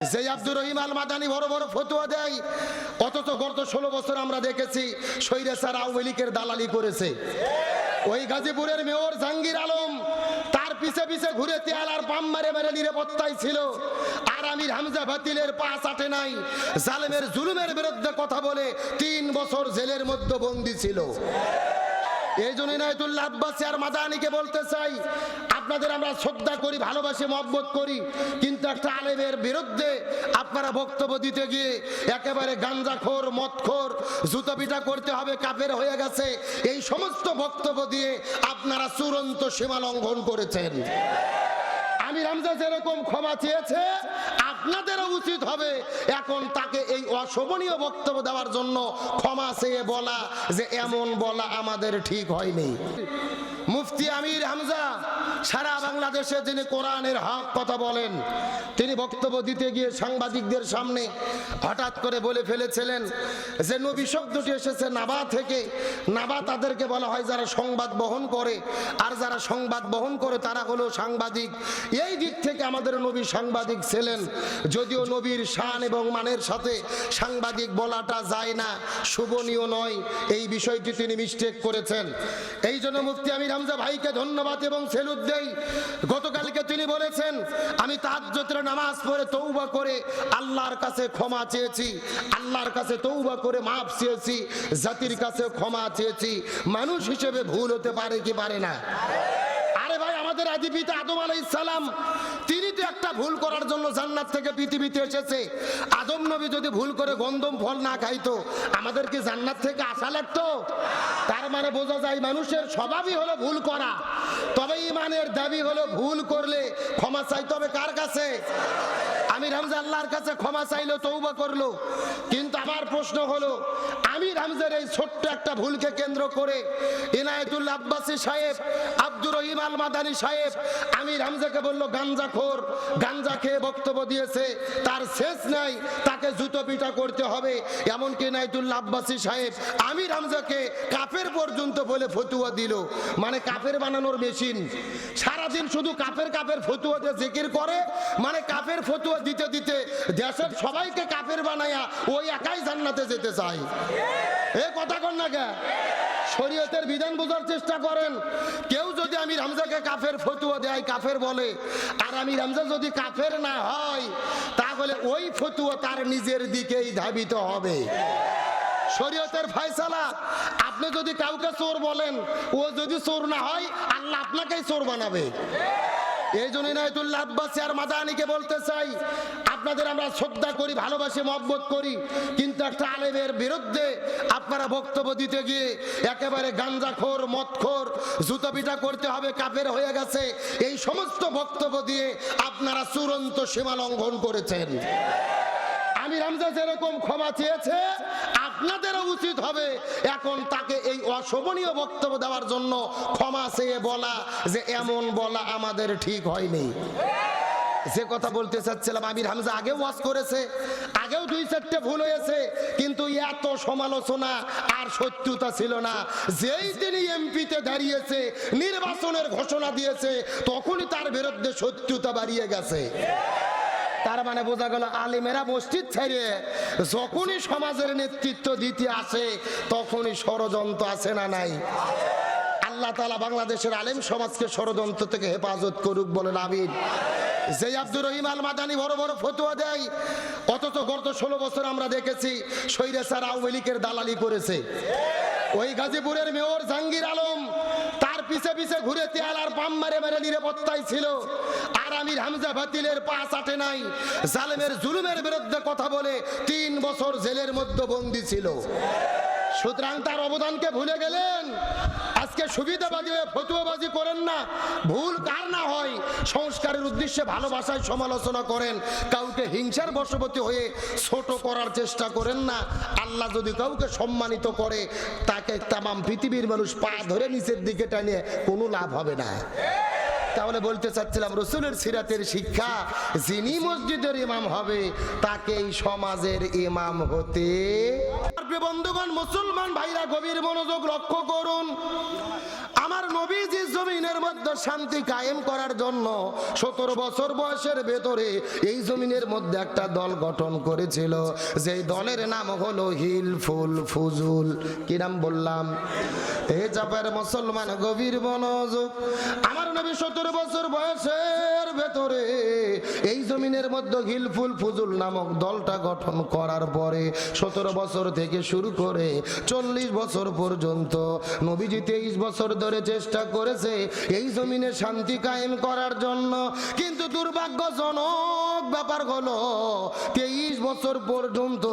যে আব্দুর রহিম আল মাদানি বড় বড় ফতুয়া দেয়, অথচ গত ষোলো বছর আমরা দেখেছি সৈরে স্যার আওয়ামী লীগের দালালি করেছে। ওই গাজীপুরের মেয়র জাহাঙ্গীর আলম তার পিছে পিছে ঘুরে তেয়াল আর পাম মারে মেরে নিরাপত্তায় ছিল। আর আমির হামজা বাতিলের পা চাটে নাই। জালেমের জুলুমের বিরুদ্ধে কথা বলে তিন বছর জেলের মধ্যে বন্দী ছিল। এই জন্য ইনায়তুল্লাহ আব্বাসী আর মাদানিকে বলতে চাই, আপনাদের আমরা শ্রদ্ধা করি, ভালোবাসি, মহব্বত করি, কিন্তু একটা আলেমের বিরুদ্ধে আপনারা বক্তব্য দিতে গিয়ে একেবারে গাঞ্জাখোর মদখোর জুতো পিটা করতে হবে কাপের হয়ে গেছে, এই সমস্ত বক্তব্য দিয়ে আপনারা চূড়ান্ত সীমা লঙ্ঘন করেছেন। আমি রামজা যেরকম ক্ষমা চেয়েছে আপনাদেরও উচিত হবে এখন তাকে এই অশোভনীয় বক্তব্য দেওয়ার জন্য ক্ষমা চেয়ে বলা যে এমন বলা আমাদের ঠিক হয়নি। মুফতি আমির হামজা, সারা বাংলাদেশে যিনি কোরআনের হক কথা বলেন, তিনি বক্তব্য দিতে গিয়ে সাংবাদিকদের সামনে হঠাৎ করে বলে ফেলেছিলেন যে নবী শব্দটি এসেছে নাবা থেকে। নাবা তাদেরকে বলা হয় যারা সংবাদ বহন করে, আর যারা সংবাদ বহন করে তারা হলো সাংবাদিক। এই দিক থেকে আমাদের নবী সাংবাদিক ছিলেন, যদিও নবীর শান এবং মানের সাথে সাংবাদিক বলাটা যায় না, শুভনীয় নয়, এই বিষয়টি তিনি মিস্টেক করেছেন। এই জন্য মুফতি আমির হামজা ভাইকে ধন্যবাদ এবং সেলুট দেই। গতকালকে তিনি বলেছেন, আমি তাহাজ্জুদের নামাজ পড়ে তৌবা করে আল্লাহর কাছে ক্ষমা চেয়েছি, আল্লাহর কাছে তৌবা করে মাফ চেয়েছি, জাতির কাছে ক্ষমা চেয়েছি। মানুষ হিসেবে ভুল হতে পারে কি পারে না? আরে ভাই, আমাদের আদি পিতা আদম আলাই সালাম তো একটা ভুল করার জন্য জান্নাত থেকে পৃথিবীতে এসেছে, আদম নবী যদি ভুল করে গন্ধম ফল না খাইতো আমাদেরকে জান্নাত থেকে আশা লাগতো? তার মানে বোঝা যায় মানুষের স্বভাবই হলো ভুল করা। তবে ইমানের দাবি হলো ভুল করলে ক্ষমা চাইতে হবে কার কাছে? আমি রামজা আল্লাহর কাছে ক্ষমা চাইলো তৌবা করল। কিন্তু আমার প্রশ্ন হলো আমি রামজার এই ছোট্ট একটা ভুলকে কেন্দ্র করে ইনায়েতুল্লাহ আব্বাসী সাহেব, আব্দুর রহিম আল মাদানী সাহেব আমি রামজাকে বলল গাঞ্জাখোর গাঞ্জা খেয়ে বক্তব্য দিয়েছে, তার শেষ নাই, তাকে জুতো পিটা করতে হবে। এমনকি ইনায়েতুল্লাহ আব্বাসী সাহেব আমি রামজাকে কাফের পর্যন্ত বলে ফতুয়া দিল। মানে কাফের বানানোর মেশিন। সারাদিন শুধু কাফের কাফের ফতুয়া দিয়ে জিকির করে মানে কাফের ফতুয়া দিতে দিতে দেশের সবাইকে কাফের বানায়া ওই একাই জান্নাতে যেতে চায় এ কথা কর না কে? শরীয়তের বিধান বোঝার চেষ্টা করেন। কেউ যদি আমি রামজাকে কাফের ফতুয়া দেয়, কাফের বলে, আর আমি রামজা যদি কাফের না হয়, তাহলে ওই ফতুয়া তার নিজের দিকেই ধাবিত হবে। শরীয়তের ফয়সালা, আপনি যদি কাউকে চোর বলেন, ও যদি চোর না হয়, আল্লাহ আপনাকেই চোর বানাবে। এই জন্য ইনায়তুল্লাহ আব্বাসী আর মাদানিকে বলতে চাই। আপনাদের আমরা শ্রদ্ধা করি, ভালোবাসি, মহব্বত করি। কিন্তু একটা আলেমের বিরুদ্ধে আপনারা বক্তব্য দিতে গিয়ে একেবারে গাঞ্জাখোর মদখোর জুতো পিটা করতে হবে, কাপের হয়ে গেছে। এই সমস্ত বক্তব্য দিয়ে আপনারা চূড়ান্ত সীমা লঙ্ঘন করেছেন। আমি রামজা যেরকম ক্ষমা চেয়েছে আপনাদেরও উচিত হবে এখন তাকে এই অশোভনীয় বক্তব্য দেওয়ার জন্য ক্ষমা চেয়ে বলা যে এমন বলা আমাদের ঠিক হয়নি। যে কথা বলতে চাচ্ছিলাম, আমির হামজা আগেও ওয়াজ করেছে, আগেও দুই চারটে ভুল হয়েছে, কিন্তু এত সমালোচনা আর সত্যতা ছিল না। যেই তিনি এমপিতে দাঁড়িয়েছে, নির্বাচনের ঘোষণা দিয়েছে, তখনই তার বিরুদ্ধে সত্যতা বাড়িয়ে গেছে। তার মানে বোঝা গেল আলিমেরা মসজিদ ছাড়িয়ে যখনই সমাজের নেতৃত্ব দিতে আসে, তখনই ষড়যন্ত্র আছে না নাই? আল্লাহ তালা বাংলাদেশের আলেম সমাজকে ষড়যন্ত্র থেকে হেফাজত করুক বলেন, আমিন। যে আব্দুর রহিম আল মাদানি বড় বড় ফতুয়া দেয়, অথচ গত ষোলো বছর আমরা দেখেছি সৈরে স্যার আওয়ামী লীগের দালালি করেছে। ওই গাজীপুরের মেয়র জাহাঙ্গীর তার পিছে পিছে ঘুরে তেয়াল আর পাম মারে মেরে নিরাপত্তায় ছিল। আর আমির হামজা বাতিলের পা চাটে নাই। জালেমের জুলুমের বিরুদ্ধে কথা বলে তিন বছর জেলের মধ্যে বন্দি ছিল। সুতরাং তার অবদানকে ভুলে গেলেন। আজকে সুবিধাবাদী হয়ে ফতুয়াবাজি করেন না। ভুল কার না হয়, সংস্কারের উদ্দেশ্যে ভালোবাসায় সমালোচনা করেন। কাউকে হিংসার বশবর্তী হয়ে ছোট করার চেষ্টা করেন না। আল্লাহ যদি কাউকে সম্মানিত করে, তাকে তামাম পৃথিবীর মানুষ পা ধরে নিচের দিকে টানিয়ে কোনো লাভ হবে না। তাহলে বলতে চাচ্ছিলাম, রসুলের সিরাতের শিক্ষা যিনি মসজিদের ইমাম হবে, তাকেই সমাজের ইমাম হতে প্রিয় বন্ধুগণ, মুসলমান ভাইরা গভীর মনোযোগ লক্ষ্য করুন। আমার নবীজি জমিনের মধ্যে শান্তি কায়েম করার জন্য সতেরো বছর বয়সের ভেতরে এই জমিনের মধ্যে একটা দল গঠন করেছিল। যেই দলের নাম হলো হিল, ফুল, ফুজুল। কি নাম বললাম? এ চাপের মুসলমান গভীর মনোযোগ। আমার নবী সতেরো বছর বয়সের ভেতরে এই জমিনের মধ্যে হিলফুল ফুজুল নামক দলটা গঠন করার পরে সতেরো বছর থেকে শুরু করে চল্লিশ বছর পর্যন্ত নবীজি তেইশ বছর ধরে চেষ্টা করেছে এই জমিনে শান্তি কায়েম করার জন্য। কিন্তু দুর্ভাগ্যজনক ব্যাপার হলো, তেইশ বছর পর্যন্ত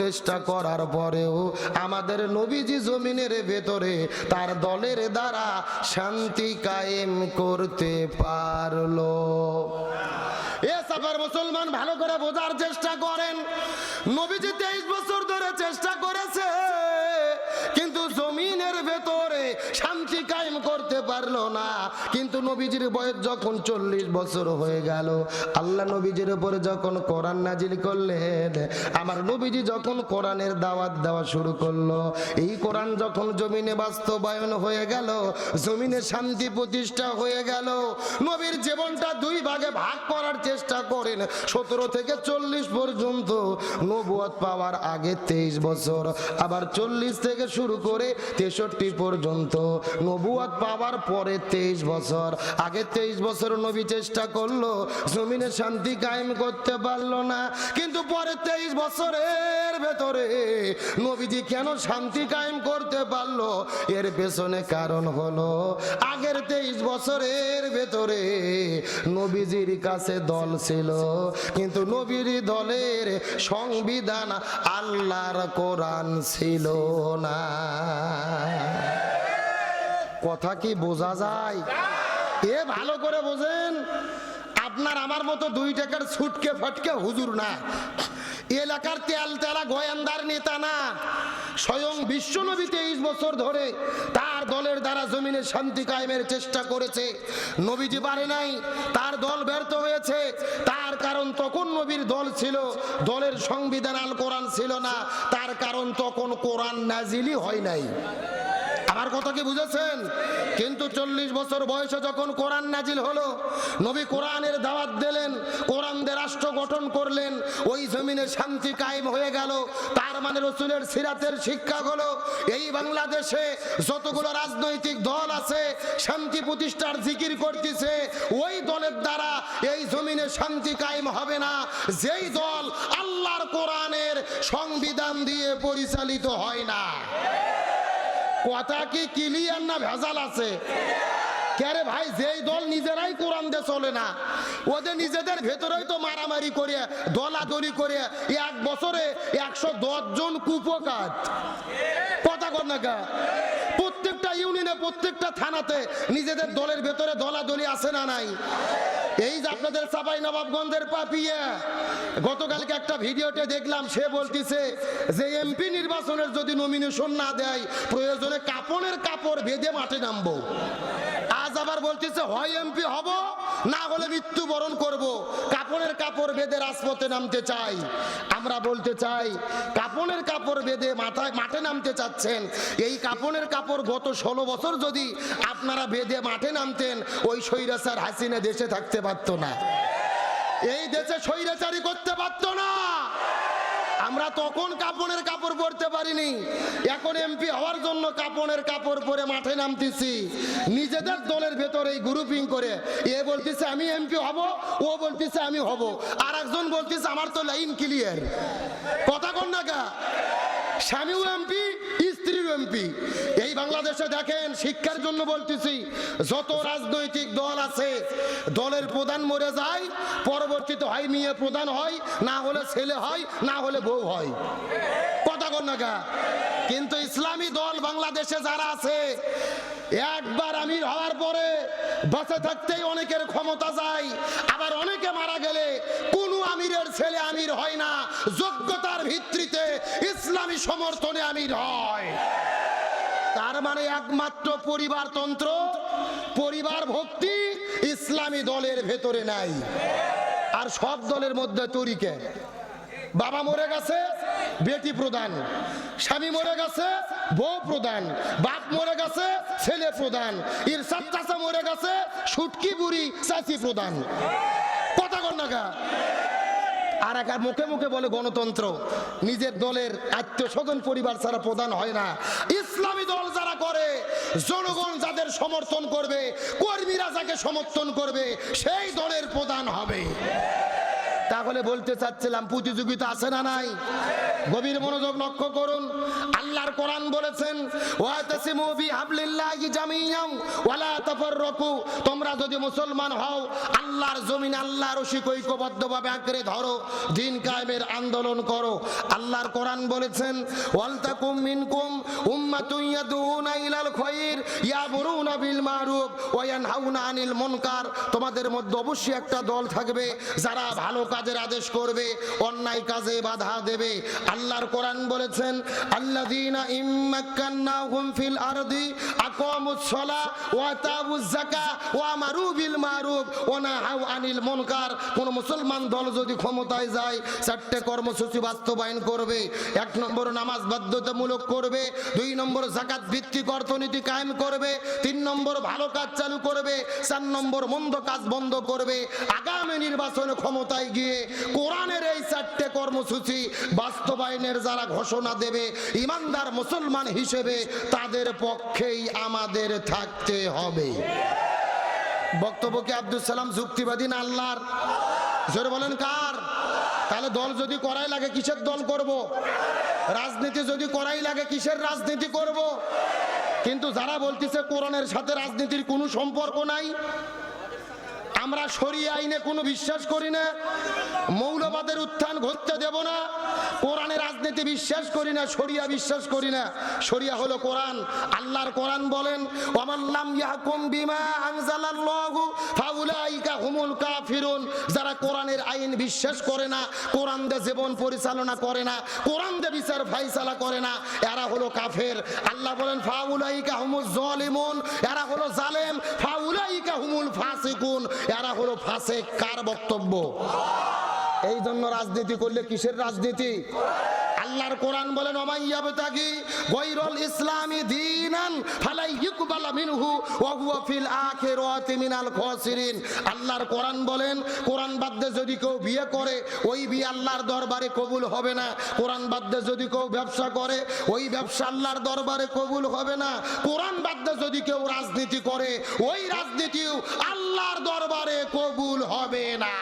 চেষ্টা করার পরেও আমাদের নবীজি জমিনের ভেতরে তার দলের দ্বারা শান্তি কায়েম করতে পারল। এ সাফার মুসলমান ভালো করে বোঝার চেষ্টা করেন। নবীজি তেইশ বছর ধরে চেষ্টা করেছে। কিন্তু নবীজির বয়স যখন চল্লিশ বছর হয়ে গেল, আল্লাহ নবীজির উপরে যখন কোরআন নাজিল করলেন, আমার নবীজি যখন কোরআনের দাওয়াত দেওয়া শুরু করল, এই কোরআন যখন জমিনে বাস্তবায়ন হয়ে গেল, জমিনে শান্তি প্রতিষ্ঠা হয়ে গেল, নবীর জীবনটা দুই ভাগে ভাগ করার চেষ্টা করেন। সতেরো থেকে চল্লিশ পর্যন্ত নবুয়াত পাওয়ার আগে তেইশ বছর, আবার চল্লিশ থেকে শুরু করে তেষট্টি পর্যন্ত নবুয়াত পাওয়ার পরে তেইশ বছর। আগে তেইশ বছর নবী চেষ্টা করল, জমিনে শান্তি কায়েম করতে পারল না। কিন্তু পরে তেইশ বছরের ভেতরে নবীজি কেন শান্তি কায়েম করতে পারল? এর পেছনে কারণ হলো, আগের তেইশ বছরের ভেতরে নবীজির কাছে দল ছিল। কিন্তু নবীর দলের সংবিধান আল্লাহর কোরআন ছিল না। কথা কি বোঝা যায়? এ ভালো করে বোঝেন, আপনার আমার মতো দুই টাকার ছুটকে ফটকে হুজুর না। এলাকার তেল তেলা গোয়েন্দার নেতা না। স্বয়ং বিশ্বনবী তেইশ বছর ধরে তার দলের দ্বারা জমিনে শান্তি কায়েমের চেষ্টা করেছে। নবীজি পারে নাই, তার দল ব্যর্থ হয়েছে। তার কারণ তখন নবীর দল ছিল, দলের সংবিধান আল কোরআন ছিল না। তার কারণ তখন কোরআন নাজিলি হয় নাই। আমার কথা কি বুঝেছেন? কিন্তু চল্লিশ বছর বয়সে যখন কোরআন নাজিল হলো, নবী কোরআনের দাওয়াত দিলেন কোরআন দিয়ে রাষ্ট্র গঠন করলেন, ওই জমিনে শান্তি কায়েম হয়ে গেল, তার মানে রসুলের সিরাতের শিক্ষা হলো, এই বাংলাদেশে যতগুলো রাজনৈতিক দল আছে, শান্তি প্রতিষ্ঠার জিকির করতেছে, ওই দলের দ্বারা এই জমিনে শান্তি কায়েম হবে না। যেই দল আল্লাহর কোরআনের সংবিধান দিয়ে পরিচালিত হয় না। কথা কি ক্লিয়ার না ভেজাল আছে? কেরে ভাই, যেই দল নিজেরাই কোরআন দিয়ে চলে না, ওদের নিজেদের ভেতরেই তো মারামারি করে, দলাদলি করে এক বছরে একশো জন কুপকাত কথা কর না কা? প্রত্যেকটা ইউনিয়নে প্রত্যেকটা থানাতে নিজেদের দলের ভেতরে দলাদলি আছে না নাই? এই যে আপনাদের চাপাই নবাবগঞ্জের পাপিয়া, গতকালকে একটা ভিডিওতে দেখলাম, সে বলতিছে যে এমপি নির্বাচনের যদি নমিনেশন না দেয়, প্রয়োজনে কাপড়ের কাপড় বেঁধে মাঠে নামবো। বলতেছে, হয় এমপি হব, না হলে মৃত্যুবরণ করব। কাপড়ের কাপড় বেঁধে রাজপথে নামতে চাই। আমরা বলতে চাই কাপড়ের কাপড় বেঁধে মাথায়, মাঠে নামতে চাচ্ছেন। এই কাপড়ের কাপড় গত ষোলো বছর যদি আপনারা বেঁধে মাঠে নামতেন, ওই স্বৈরাচার হাসিনে দেশে থাকতে পারতো না। এই দেশে স্বৈরাচারি করতে পারতো না। আমরা তখন কাপড়ের কাপড় পরতে পারিনি। এখন এমপি হওয়ার জন্য কাপড়ের কাপড় পরে মাঠে নামতেছি। নিজেদের দলের ভেতরে এই গ্রুপিং করে। এ বলতেছে, আমি এমপি হব, ও বলতেছে, আমি হব। আর একজন বলতেছে, আমার তো লাইন ক্লিয়ার কথা কন না গা। স্বামীও এমপি স্ত্রীর এমপি এই বাংলাদেশে দেখেন, শিক্ষার জন্য বলতেছি, যত রাজনৈতিক দল আছে, দলের প্রধান মরে যায়, পরবর্তীতে হয় মেয়ে প্রধান হয়, না হলে ছেলে হয়, না হলে বউ হয়। কথা কন্যা কিন্তু ইসলামী দল বাংলাদেশে যারা আছে একবার আমির হওয়ার পরে বাঁচে থাকতেই অনেকের ক্ষমতা যায়, আবার অনেকে মারা গেলে কোন আমিরের ছেলে আমির হয় না, যোগ্যতার ভিত্তিতে ইসলামী সমর্থনে আমির হয়। তার মানে একমাত্র পরিবারতন্ত্র পরিবার ভক্তি ইসলামী দলের ভেতরে নাই। আর সব দলের মধ্যে তরিকে বাবা মরে গেছে, বেটি প্রধান। স্বামী মরে গেছে বউ প্রদান বাপ মরে গেছে, ছেলে প্রদান ইরশাদ চাচা মরে গেছে, সুটকি বুড়ি চাচি প্রদান কথা কর না? আর এক আর মুখে মুখে বলে গণতন্ত্র, নিজের দলের আত্মীয় স্বজন পরিবার ছাড়া প্রধান হয় না। ইসলামী দল যারা করে, জনগণ যাদের সমর্থন করবে, কর্মীরা যাকে সমর্থন করবে, সেই দলের প্রধান হবে। তাহলে বলতে চাচ্ছিলাম, প্রতিযোগিতা আছে না নাই? গভীর মনোযোগ লক্ষ্য করুন। আল্লাহর কোরআন বলেছেন তোমরা যদি মুসলমান হও, আল্লাহর জমিন আল্লাহর রশিক ঐক্যবদ্ধভাবে আঁকড়ে ধরো, দিন কায়েমের আন্দোলন করো। আল্লাহর কোরআন বলেছেন ওয়ালতাকুম মিনকুম উম্মাতুন ইয়াদুনা ইলাল খায়র ইয়ামুরুনা বিল মারুফ ওয়া ইয়ানহাউনা আনিল মুনকার। তোমাদের মধ্যে অবশ্যই একটা দল থাকবে, যারা ভালো কাজের আদেশ করবে, অন্যায় কাজে বাধা দেবে। আল্লাহর কোরআন বলেছেন যদি ক্ষমতায় যায় কর্মসূচি বাস্তবায়ন করবে, এক নম্বর নামাজ বাধ্যতামূলক করবে, দুই নম্বর অর্থনীতি কায়েম করবে, তিন নম্বর ভালো কাজ চালু করবে, চার নম্বর মন্দ কাজ বন্ধ করবে। আগামী নির্বাচনে ক্ষমতায় গিয়ে কোরআনের এই চারটে কর্মসূচি বাস্তবায়নের যারা ঘোষণা দেবে, ইমানদার মুসলমান হিসেবে তাদের পক্ষেই আমাদের থাকতে হবে বক্তব্য কি আব্দুল সালাম যুক্তিবাদী না আল্লাহর জোরে বলেন কার তাহলে দল যদি করাই লাগে, কিসের দল করব। রাজনীতি যদি করাই লাগে, কিসের রাজনীতি করব। কিন্তু যারা বলতেছে কোরআনের সাথে রাজনীতির কোনো সম্পর্ক নাই আমরা সরিয়ে আইনে কোনো বিশ্বাস করি না। মৌলবাদের উত্থান ঘটতে দেব না। কোরআনের রাজনীতি বিশ্বাস করি না, সরিয়া বিশ্বাস করি না। সরিয়া হলো কোরআন। আল্লাহর কোরআন বলেন হুমুল যারা কোরআনের আইন বিশ্বাস করে না, কোরআন দিয়ে জীবন পরিচালনা করে না, কোরআন দিয়ে বিচার ফাইসালা করে না, এরা হলো কাফের। আল্লাহ বলেন, ফাউলাইকা হুমুজ জালিমুন। এরা হলো জালেম। ফাউলাইকা হুমুল ফাসিকুন। এরা হলো ফাঁসে কার বক্তব্য? এই জন্য রাজনীতি করলে কিসের রাজনীতি? আল্লাহর কোরআন বলেন ফালাই ইকবালা মিনহু ওয়া ফিল আখিরাতি মিনাল খাসিরিন। আল্লাহর কোরআন বলেন, কোরআন যদি কেউ বিয়ে করে, ওই বিয়ে আল্লাহর দরবারে কবুল হবে না। কোরআন বাদে যদি কেউ ব্যবসা করে, ওই ব্যবসা আল্লাহর দরবারে কবুল হবে না। কোরআন বাদে যদি কেউ রাজনীতি করে, ওই রাজনীতিও আল্লাহর দরবারে কবুল হবে না।